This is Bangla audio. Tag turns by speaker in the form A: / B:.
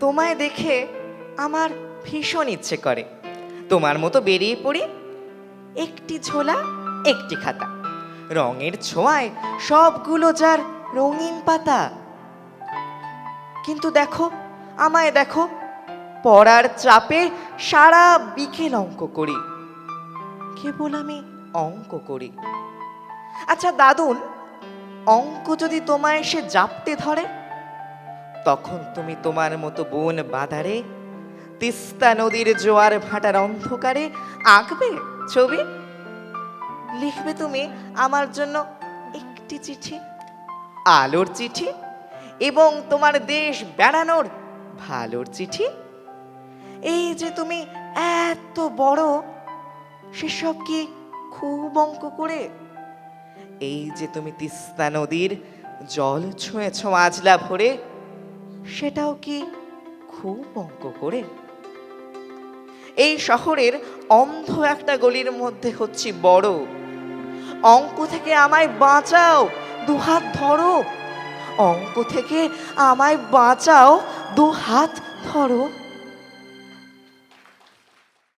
A: তোমায় দেখে আমার ভীষণ ইচ্ছে করে। তোমার মতো বেরিয়ে পড়ি একটি ঝোলা, একটি খাতা। রঙের ছোঁয়ায় সবগুলো যার রঙিন পাতা। কিন্তু দেখো, আমায় দেখো, পড়ার চাপে সারা বিকেল অঙ্ক করি। কেবল আমি অঙ্ক করি। আচ্ছা দাদুন, অঙ্ক যদি তোমায় এসে জাপতে ধরে তখন তুমি তোমার মতো বোন বাদারে তিস্তা নদীর জোয়ার ভাটার অন্ধকারে আঁকবে ছবি? লিখবে তুমি আমার জন্য একটি চিঠি, আলোর চিঠি এবং তোমার দেশ বেড়ানোর ভালোর চিঠি? এই যে তুমি এত বড়, সেসব কি খুব অঙ্ক করে? এই যে তুমি তিস্তা নদীর জল ছুঁয়েছ আজলা ভরে সেটাও কি খুব অঙ্ক করে? এই শহরের অন্ধ একটা গলির মধ্যে হচ্ছি বড়। অঙ্ক থেকে আমায় বাঁচাও, দুহাত ধরো। অঙ্ক থেকে আমায় বাঁচাও, দুহাত ধরো।